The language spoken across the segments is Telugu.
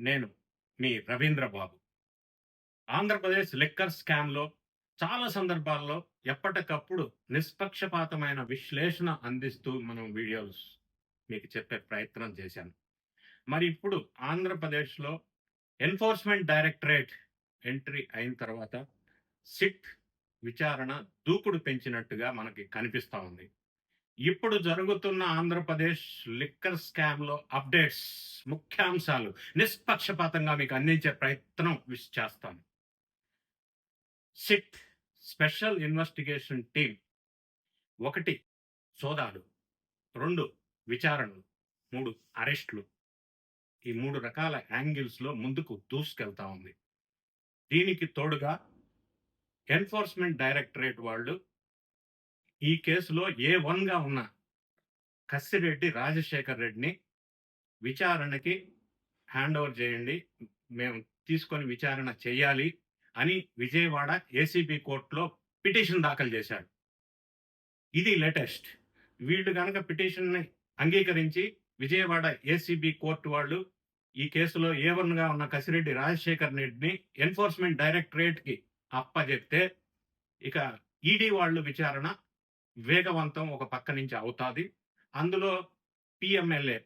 నేను మీ రవీంద్ర బాబు ఆంధ్రప్రదేశ్ లిక్కర్ స్కామ్లో చాలా సందర్భాల్లో ఎప్పటికప్పుడు నిష్పక్షపాతమైన విశ్లేషణ అందిస్తూ మనం వీడియోస్ మీకు చెప్పే ప్రయత్నం చేశాను. మరి ఇప్పుడు ఆంధ్రప్రదేశ్లో ఎన్ఫోర్స్మెంట్ డైరెక్టరేట్ ఎంట్రీ అయిన తర్వాత సిట్ విచారణ దూకుడు పెంచినట్టుగా మనకి కనిపిస్తూ ఉంది. ఇప్పుడు జరుగుతున్న ఆంధ్రప్రదేశ్ లిక్కర్ స్కామ్లో అప్డేట్స్ ముఖ్యాంశాలు నిష్పక్షపాతంగా మీకు అందించే ప్రయత్నం విష్ చేస్తాను సిట్ స్పెషల్ ఇన్వెస్టిగేషన్ టీం ఒకటి సోదాలు. రెండు విచారణలు. మూడు అరెస్టులు. ఈ మూడు రకాల యాంగిల్స్లో ముందుకు దూసుకెళ్తా ఉంది. దీనికి తోడుగా ఎన్ఫోర్స్మెంట్ డైరెక్టరేట్ వాళ్ళు ఈ కేసులో ఏ వన్గా ఉన్న కసిరెడ్డి రాజశేఖర్ రెడ్డిని విచారణకి హ్యాండ్ ఓవర్ చేయండి. మేము తీసుకొని విచారణ చేయాలి అని విజయవాడ ఏసీబీ కోర్టులో పిటిషన్ దాఖలు చేశాడు. ఇది లేటెస్ట్. వీళ్ళు కనుక పిటిషన్ని అంగీకరించి విజయవాడ ఏసీబీ కోర్టు వాళ్ళు ఈ కేసులో ఏ ఉన్న కసిరెడ్డి రాజశేఖర్ రెడ్డిని ఎన్ఫోర్స్మెంట్ డైరెక్టరేట్కి అప్పజెప్తే ఇక ఈడీ వాళ్ళు విచారణ వేగవంతం ఒక పక్క నుంచి అవుతుంది. అందులో PMLA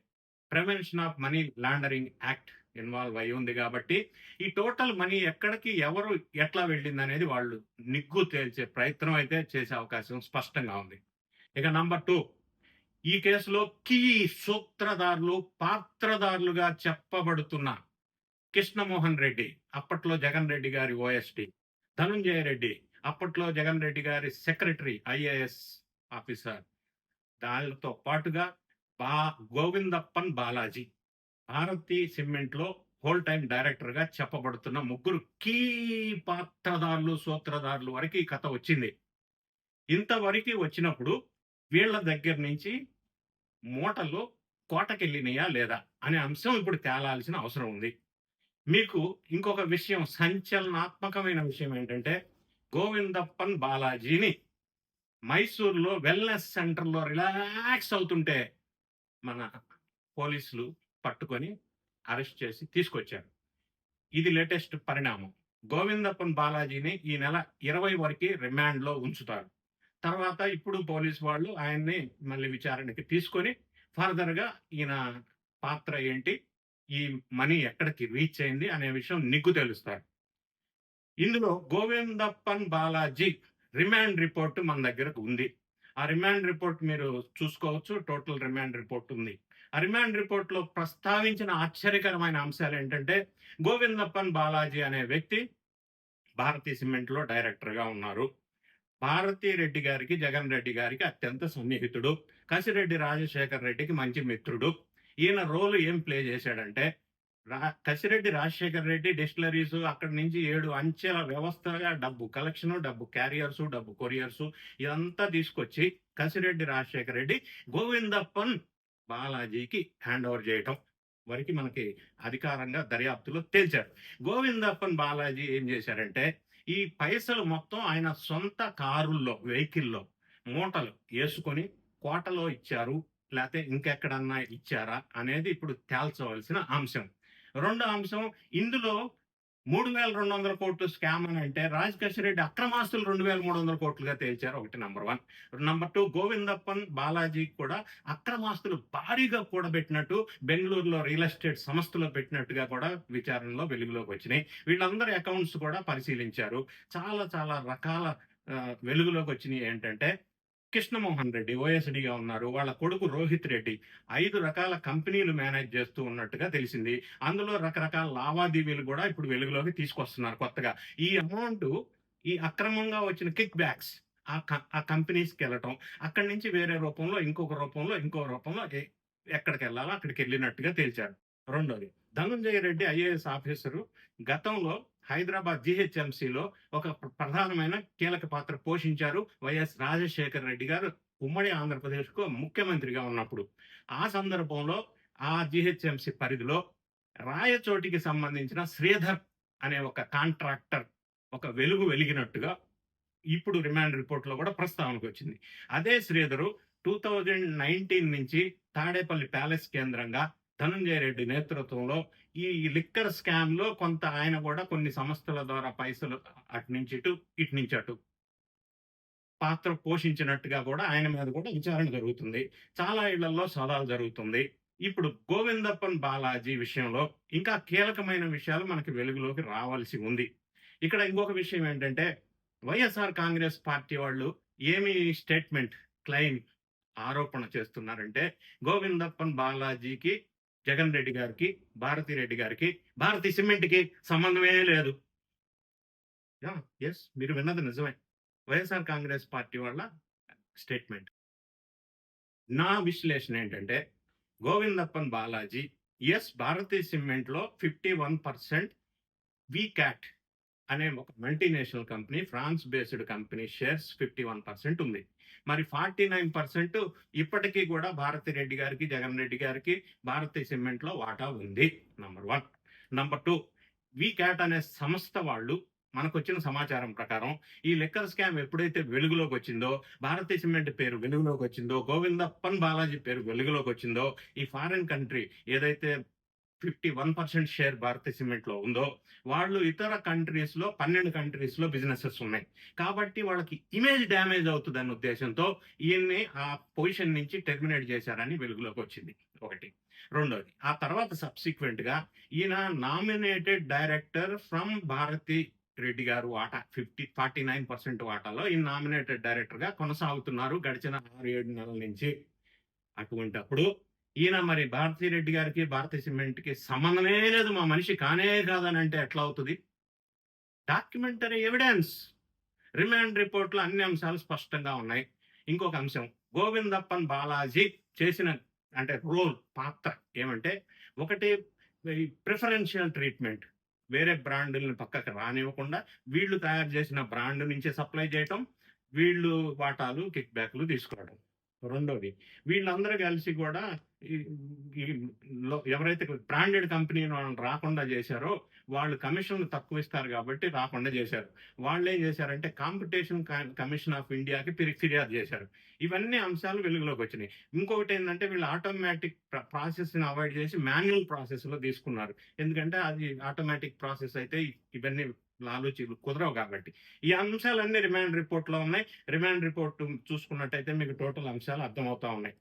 prevention of money laundering act involve అయి ఉంది కాబట్టి ఈ టోటల్ మనీ ఎక్కడికి ఎవరు ఎట్లా వెళ్ళింది అనేది వాళ్ళు నిగ్గు తేల్చే ప్రయత్నం అయితే చేసే అవకాశం స్పష్టంగా ఉంది. ఇక నంబర్ టూ ఈ కేసులో కీ సూత్రధారులు పాత్రధారులుగా చెప్పబడుతున్న కృష్ణమోహన్ రెడ్డి అప్పట్లో జగన్ రెడ్డి గారి ఓఎస్డి ధనుంజయ రెడ్డి అప్పట్లో జగన్ రెడ్డి గారి సెక్రటరీ ఐఏఎస్ ఆఫీసర్. దానితో పాటుగా బా గోవిందప్పన్ బాలాజీ భారతీ సిమెంట్లో హోల్ టైం డైరెక్టర్గా చెప్పబడుతున్న ముగ్గురు కీ పాత్రదారులు సూత్రధారులు వరకు ఈ కథ వచ్చింది. ఇంతవరకు వచ్చినప్పుడు వీళ్ళ దగ్గర నుంచి మూటలు కోటకెళ్ళినాయా లేదా అనే అంశం ఇప్పుడు తేలాల్సిన అవసరం ఉంది. మీకు ఇంకొక విషయం సంచలనాత్మకమైన విషయం ఏంటంటే గోవిందప్పన్ బాలాజీని మైసూర్లో వెల్నెస్ సెంటర్లో రిలాక్స్ అవుతుంటే మన పోలీసులు పట్టుకొని అరెస్ట్ చేసి తీసుకొచ్చారు. ఇది లేటెస్ట్ పరిణామం. గోవిందప్పన్ బాలాజీని ఈ నెల ఇరవై వరకు రిమాండ్లో ఉంచుతారు. తర్వాత ఇప్పుడు పోలీసు వాళ్ళు ఆయన్ని మళ్ళీ విచారణకి తీసుకొని ఫర్దర్గా ఈయన పాత్ర ఏంటి? ఈ మనీ ఎక్కడికి రీచ్ అయింది? అనే విషయం నిగ్గు తెలుస్తారు. ఇందులో గోవిందప్పన్ బాలాజీ రిమాండ్ రిపోర్ట్ మన దగ్గరకు ఉంది. ఆ రిమాండ్ రిపోర్ట్ మీరు చూసుకోవచ్చు. టోటల్ రిమాండ్ రిపోర్ట్ ఉంది. ఆ రిమాండ్ రిపోర్ట్లో ప్రస్తావించిన ఆశ్చర్యకరమైన అంశాలు ఏంటంటే గోవిందప్పన్ బాలాజీ అనే వ్యక్తి భారతీ సిమెంట్లో డైరెక్టర్గా ఉన్నారు. భారతీ రెడ్డి గారికి జగన్ రెడ్డి గారికి అత్యంత సన్నిహితుడు. కసిరెడ్డి రాజశేఖర్ రెడ్డికి మంచి మిత్రుడు. ఈయన రోల్ ఏం ప్లే చేశాడంటే కసిరెడ్డి రాజశేఖర్ రెడ్డి డిస్టిలరీస్ అక్కడి నుంచి ఏడు అంచెల వ్యవస్థగా డబ్బు కలెక్షన్ డబ్బు క్యారియర్స్ డబ్బు కొరియర్స్ ఇదంతా తీసుకొచ్చి కసిరెడ్డి రాజశేఖర్ రెడ్డి గోవిందప్పన్ బాలాజీకి హ్యాండ్ ఓవర్ చేయటం వరకు మనకి అధికారంగా దర్యాప్తులో తేల్చారు. గోవిందప్పన్ బాలాజీ ఏం చేశారంటే ఈ పైసలు మొత్తం ఆయన సొంత కారుల్లో వెహికల్లో మూటలు వేసుకొని కోటలో ఇచ్చారు. లేకపోతే ఇంకెక్కడన్నా ఇచ్చారా అనేది ఇప్పుడు తేల్చవలసిన అంశం. రెండో అంశం ఇందులో మూడు వేల రెండు వందల కోట్లు స్కామ్ అని అంటే రాజ్ రెడ్డి అక్రమాస్తులు రెండు వేల మూడు వందల కోట్లుగా తేల్చారు. ఒకటి number one. Number two Govindappan Balaji కూడా అక్రమాస్తులు భారీగా కూడబెట్టినట్టు బెంగళూరులో రియల్ ఎస్టేట్ సంస్థలో పెట్టినట్టుగా కూడా విచారణలో వెలుగులోకి వచ్చినాయి. వీళ్ళందరి అకౌంట్స్ కూడా పరిశీలించారు. చాలా చాలా రకాల వెలుగులోకి వచ్చినాయి ఏంటంటే కృష్ణమోహన్ రెడ్డి ఓఎస్డిగా ఉన్నారు. వాళ్ళ కొడుకు రోహిత్ రెడ్డి ఐదు రకాల కంపెనీలు మేనేజ్ చేస్తూ ఉన్నట్టుగా తెలిసింది. అందులో రకరకాల లావాదేవీలు కూడా ఇప్పుడు వెలుగులోకి తీసుకొస్తున్నారు కొత్తగా. ఈ అమౌంట్ ఈ అక్రమంగా వచ్చిన కిక్ బ్యాక్స్ ఆ ఆ కంపెనీస్కి వెళ్ళటం అక్కడి నుంచి వేరే రూపంలో ఇంకొక రూపంలో ఇంకో రూపంలో ఎక్కడికి వెళ్ళాలో అక్కడికి వెళ్ళినట్టుగా తేల్చారు. రెండోది ధనుంజయ రెడ్డి ఐఏఎస్ ఆఫీసరు గతంలో హైదరాబాద్ జిహెచ్ఎంసిలో ఒక ప్రధానమైన కీలక పాత్ర పోషించారు వైఎస్ రాజశేఖర్ రెడ్డి గారు ఉమ్మడి ఆంధ్రప్రదేశ్కు ముఖ్యమంత్రిగా ఉన్నప్పుడు. ఆ సందర్భంలో ఆ జిహెచ్ఎంసి పరిధిలో రాయచోటికి సంబంధించిన శ్రీధర్ అనే ఒక కాంట్రాక్టర్ ఒక వెలుగు వెలిగినట్టుగా ఇప్పుడు రిమాండ్ రిపోర్ట్లో కూడా ప్రస్తావనకు వచ్చింది. అదే శ్రీధరు టూ థౌజండ్ నైన్టీన్ నుంచి తాడేపల్లి ప్యాలెస్ కేంద్రంగా ధనంజయ రెడ్డి నేతృత్వంలో ఈ లిక్కర్ స్కామ్లో కొంత ఆయన కూడా కొన్ని సంస్థల ద్వారా పైసలు అటు నుంచి ఇటు ఇటు నుంచి అటు పాత్ర పోషించినట్టుగా కూడా ఆయన మీద కూడా విచారణ జరుగుతుంది. చాలా ఇళ్ళలో సవాల్ జరుగుతుంది. ఇప్పుడు గోవిందప్పన్ బాలాజీ విషయంలో ఇంకా కీలకమైన విషయాలు మనకి వెలుగులోకి రావాల్సి ఉంది. ఇక్కడ ఇంకొక విషయం ఏంటంటే వైఎస్ఆర్ కాంగ్రెస్ పార్టీ వాళ్ళు ఏమి స్టేట్మెంట్ క్లెయిమ్ ఆరోపణ చేస్తున్నారంటే గోవిందప్పన్ బాలాజీకి జగన్ రెడ్డి గారికి భారతి రెడ్డి గారికి భారతి సిమెంట్కి సంబంధమే లేదు. ఎస్ మీరు విన్నది నిజమే. వైఎస్ఆర్ కాంగ్రెస్ పార్టీ వాళ్ళ స్టేట్మెంట్. నా విశ్లేషణ ఏంటంటే గోవిందప్పన్ బాలాజీ ఎస్ భారతీ సిమెంట్లో ఫిఫ్టీ వన్ పర్సెంట్ వీక్యాట్ అనే ఒక multinational company France based company shares fifty one percent ఉంది. మరి ఫార్టీ నైన్ పర్సెంట్ ఇప్పటికీ కూడా భారతి రెడ్డి గారికి జగన్ రెడ్డి గారికి భారతీయ సిమెంట్లో వాటా ఉంది number one number two Vicat అనే సంస్థ వాళ్ళు మనకు వచ్చిన సమాచారం ప్రకారం ఈ లెక్కర్ స్కామ్ ఎప్పుడైతే వెలుగులోకి వచ్చిందో భారతీయ సిమెంట్ పేరు వెలుగులోకి వచ్చిందో గోవిందప్పన్ బాలాజీ పేరు వెలుగులోకి వచ్చిందో ఈ ఫారిన్ కంట్రీ ఏదైతే ఫిఫ్టీ వన్ పర్సెంట్ షేర్ భారతీయ సిమెంట్లో ఉందో వాళ్ళు ఇతర కంట్రీస్లో పన్నెండు కంట్రీస్లో బిజినెసెస్ ఉన్నాయి. కాబట్టి వాళ్ళకి ఇమేజ్ డ్యామేజ్ అవుతుంది ఉద్దేశంతో ఈయన్ని ఆ పొజిషన్ నుంచి టెర్మినేట్ చేశారని వెలుగులోకి వచ్చింది. ఒకటి. రెండోది ఆ తర్వాత సబ్సిక్వెంట్గా ఈయన nominated director from Bharathi Reddy గారు వాటా ఫిఫ్టీ ఫార్టీ నైన్ పర్సెంట్ వాటాలో ఈ నామినేటెడ్ డైరెక్టర్గా కొనసాగుతున్నారు గడిచిన ఆరు ఏడు నెలల నుంచి. అటువంటి అప్పుడు ఈయన మరి భారతీ రెడ్డి గారికి భారతీ సిమెంట్కి సంబంధమే లేదు. మా మనిషి కానే కాదని అంటే ఎట్లా అవుతుంది? డాక్యుమెంటరీ ఎవిడెన్స్ రిమాండ్ రిపోర్ట్లో అన్ని అంశాలు స్పష్టంగా ఉన్నాయి. ఇంకొక అంశం గోవిందప్పన్ బాలాజీ చేసిన అంటే రోల్ పాత్ర ఏమంటే ఒకటి ప్రిఫరెన్షియల్ ట్రీట్మెంట్ వేరే బ్రాండ్ని పక్కకు రానివ్వకుండా వీళ్ళు తయారు చేసిన బ్రాండ్ నుంచే సప్లై చేయటం వీళ్ళు వాటాలు కిక్ బ్యాక్లు తీసుకోవడం. రెండోది వీళ్ళందరూ కలిసి కూడా ఎవరైతే బ్రాండెడ్ కంపెనీ వాళ్ళని రాకుండా చేశారో వాళ్ళు కమిషన్లు తక్కువ ఇస్తారు కాబట్టి రాకుండా చేశారు. వాళ్ళు ఏం చేశారంటే కాంపిటీషన్ కమిషన్ ఆఫ్ ఇండియాకి ఫిర్యాదు చేశారు. ఇవన్నీ అంశాలు వెలుగులోకి వచ్చినాయి. ఇంకొకటి ఏంటంటే వీళ్ళు ఆటోమేటిక్ ప్రాసెస్ని అవాయిడ్ చేసి మాన్యువల్ ప్రాసెస్లో తీసుకున్నారు. ఎందుకంటే అది ఆటోమేటిక్ ప్రాసెస్ అయితే ఇవన్నీ ఆలోచనలు కుదరవు కాబట్టి. ఈ అంశాలన్నీ రిమాండ్ రిపోర్ట్లో ఉన్నాయి. రిమాండ్ రిపోర్ట్ చూసుకున్నట్టయితే మీకు టోటల్ అంశాలు అర్థమవుతా ఉన్నాయి.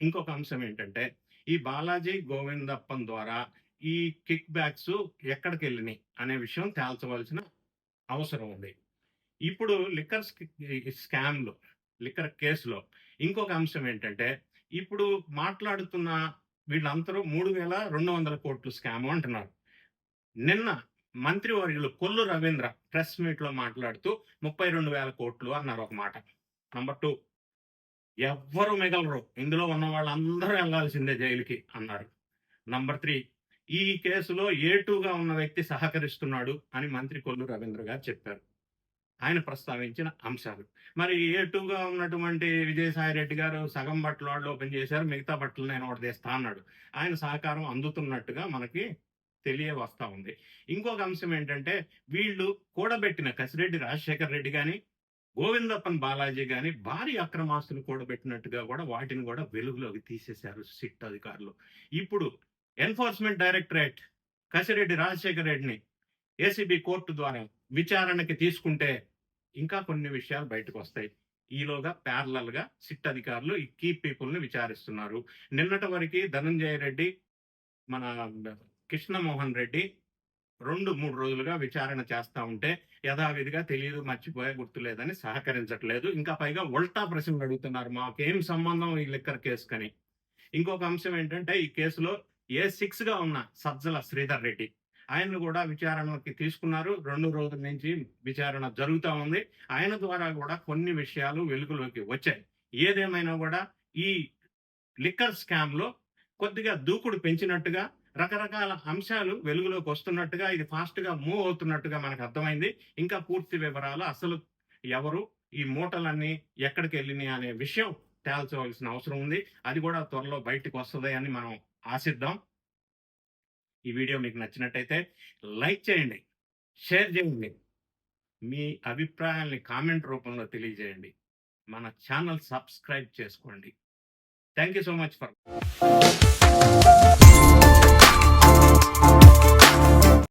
ఇంకొక అంశం ఏంటంటే ఈ బాలాజీ గోవిందప్పన్ ద్వారా ఈ కిక్ బ్యాక్స్ ఎక్కడికి వెళ్ళినాయి అనే విషయం తేల్చవలసిన అవసరం ఉంది. ఇప్పుడు లిక్కర్ స్కామ్లు లిక్కర్ కేసులో ఇంకొక అంశం ఏంటంటే ఇప్పుడు మాట్లాడుతున్న వీళ్ళందరూ మూడు వేల రెండు వందల కోట్లు స్కామ్ అంటున్నారు. నిన్న మంత్రివర్యులు కొల్లు రవీంద్ర ప్రెస్ మీట్లో మాట్లాడుతూ ముప్పై రెండు వేల కోట్లు అన్నారు ఒక మాట. నంబర్ టూ ఎవ్వరు మిగలరు. ఇందులో ఉన్న వాళ్ళందరూ వెళ్ళాల్సిందే జైలుకి అన్నారు. నంబర్ త్రీ ఈ కేసులో ఏ ఉన్న వ్యక్తి సహకరిస్తున్నాడు అని మంత్రి కొల్లు రవీంద్ర గారు చెప్పారు. ఆయన ప్రస్తావించిన అంశాలు. మరి ఏ ఉన్నటువంటి విజయసాయి రెడ్డి గారు సగం బట్టలు వాళ్ళు ఓపెన్ చేశారు మిగతా బట్టలు నేను ఒకటి తెస్తా అన్నాడు. ఆయన సహకారం అందుతున్నట్టుగా మనకి తెలియ వస్తా ఉంది. ఇంకొక అంశం ఏంటంటే వీళ్ళు కూడబెట్టిన కసిరెడ్డి రాజశేఖర్ రెడ్డి కానీ గోవిందప్పన్ బాలాజీ గాని భారీ అక్రమాస్తులు కూడబెట్టినట్టుగా కూడా వాటిని కూడా వెలుగులోకి తీసేశారు సిట్ అధికారులు. ఇప్పుడు ఎన్ఫోర్స్మెంట్ డైరెక్టరేట్ కసిరెడ్డి రాజశేఖర రెడ్డిని ఏసీబీ కోర్టు ద్వారా విచారణకి తీసుకుంటే ఇంకా కొన్ని విషయాలు బయటకు వస్తాయి ఈలోగా ప్యారలల్గా సిట్ అధికారులు ఈ కీ పీపుల్ని విచారిస్తున్నారు. నిన్నటి వరకు ధనంజయ రెడ్డి మన కృష్ణమోహన్ రెడ్డి రెండు మూడు రోజులుగా విచారణ చేస్తూ ఉంటే యథావిధిగా తెలియదు మర్చిపోయే గుర్తులేదని సహకరించట్లేదు. ఇంకా పైగా ఉల్టా ప్రశ్నలు అడుగుతున్నారు. మాకేం సంబంధం ఈ లిక్కర్ కేసు కని ఇంకొక అంశం ఏంటంటే ఈ కేసులో ఏ సిక్స్గా ఉన్న సజ్జల శ్రీధర్ రెడ్డి ఆయన్ను కూడా విచారణకి తీసుకున్నారు. రెండు రోజుల నుంచి విచారణ జరుగుతూ ఉంది. ఆయన ద్వారా కూడా కొన్ని విషయాలు వెలుగులోకి వచ్చాయి. ఏదేమైనా కూడా ఈ లిక్కర్ స్కామ్లో కొద్దిగా దూకుడు పెంచినట్టుగా రకరకాల అంశాలు వెలుగులోకి వస్తున్నట్టుగా ఇది ఫాస్ట్గా మూవ్ అవుతున్నట్టుగా మనకు అర్థమైంది. ఇంకా పూర్తి వివరాలు అసలు ఎవరు ఈ మూటలన్నీ ఎక్కడికి వెళ్ళినాయి అనే విషయం తేల్చవలసిన అవసరం ఉంది. అది కూడా త్వరలో బయటకు వస్తుంది అని మనం ఆశిద్దాం. ఈ వీడియో మీకు నచ్చినట్టయితే లైక్ చేయండి షేర్ చేయండి మీ అభిప్రాయాల్ని కామెంట్ రూపంలో తెలియజేయండి. మన ఛానల్ సబ్స్క్రైబ్ చేసుకోండి. Thank you so much for